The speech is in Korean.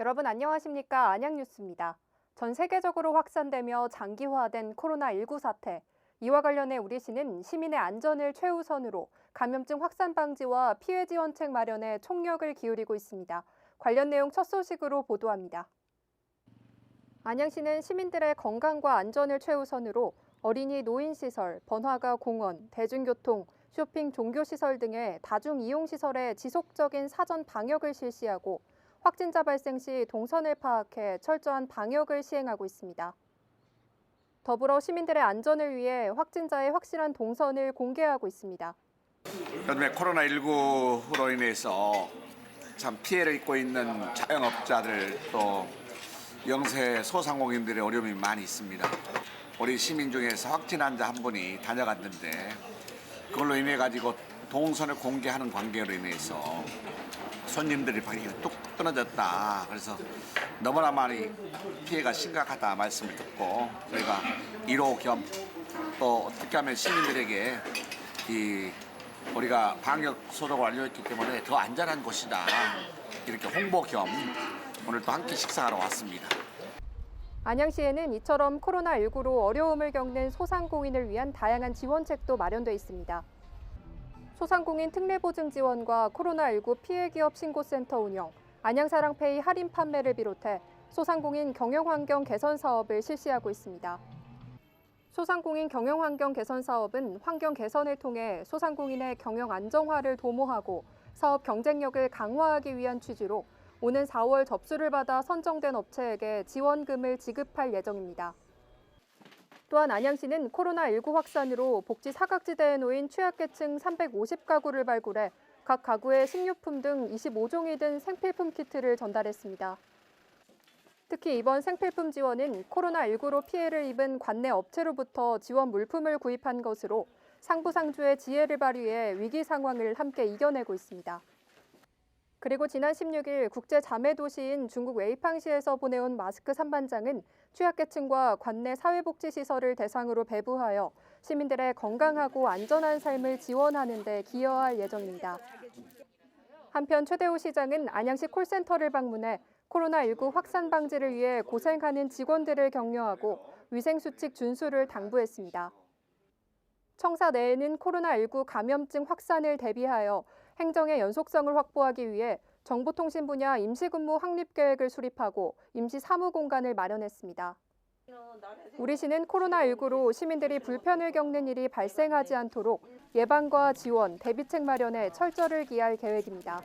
여러분 안녕하십니까? 안양뉴스입니다. 전 세계적으로 확산되며 장기화된 코로나19 사태. 이와 관련해 우리 시는 시민의 안전을 최우선으로 감염증 확산 방지와 피해 지원책 마련에 총력을 기울이고 있습니다. 관련 내용 첫 소식으로 보도합니다. 안양시는 시민들의 건강과 안전을 최우선으로 어린이 노인시설, 번화가 공원, 대중교통, 쇼핑, 종교시설 등의 다중이용시설에 지속적인 사전 방역을 실시하고 확진자 발생 시 동선을 파악해 철저한 방역을 시행하고 있습니다. 더불어 시민들의 안전을 위해 확진자의 확실한 동선을 공개하고 있습니다. 요즘에 코로나19로 인해서 참 피해를 입고 있는 자영업자들 또 영세 소상공인들의 어려움이 많이 있습니다. 우리 시민 중에서 확진 환자 한 분이 다녀갔는데 그걸로 인해 가지고 동선을 공개하는 관계로 인해서 손님들이 방역이 뚝 끊어졌다. 그래서 너무나 많이 피해가 심각하다 말씀을 듣고 저희가 1호 겸 또 어떻게 하면 시민들에게 이 우리가 방역 소독을 완료했기 때문에 더 안전한 곳이다. 이렇게 홍보 겸 오늘 또 함께 식사하러 왔습니다. 안양시에는 이처럼 코로나19로 어려움을 겪는 소상공인을 위한 다양한 지원책도 마련돼 있습니다. 소상공인 특례보증 지원과 코로나19 피해기업 신고센터 운영, 안양사랑페이 할인 판매를 비롯해 소상공인 경영환경 개선 사업을 실시하고 있습니다. 소상공인 경영환경 개선 사업은 환경 개선을 통해 소상공인의 경영 안정화를 도모하고 사업 경쟁력을 강화하기 위한 취지로 오는 4월 접수를 받아 선정된 업체에게 지원금을 지급할 예정입니다. 또한 안양시는 코로나19 확산으로 복지 사각지대에 놓인 취약계층 350가구를 발굴해 각 가구에 식료품 등 25종이 든 생필품 키트를 전달했습니다. 특히 이번 생필품 지원은 코로나19로 피해를 입은 관내 업체로부터 지원 물품을 구입한 것으로 상부상조의 지혜를 발휘해 위기 상황을 함께 이겨내고 있습니다. 그리고 지난 16일 국제 자매 도시인 중국 웨이팡시에서 보내온 마스크 3반장은 취약계층과 관내 사회복지 시설을 대상으로 배부하여 시민들의 건강하고 안전한 삶을 지원하는 데 기여할 예정입니다. 한편 최대호 시장은 안양시 콜센터를 방문해 코로나19 확산 방지를 위해 고생하는 직원들을 격려하고 위생수칙 준수를 당부했습니다. 청사 내에는 코로나19 감염증 확산을 대비하여 행정의 연속성을 확보하기 위해 정보통신 분야 임시근무 확립 계획을 수립하고 임시 사무 공간을 마련했습니다. 우리 시는 코로나19로 시민들이 불편을 겪는 일이 발생하지 않도록 예방과 지원, 대비책 마련에 철저를 기할 계획입니다.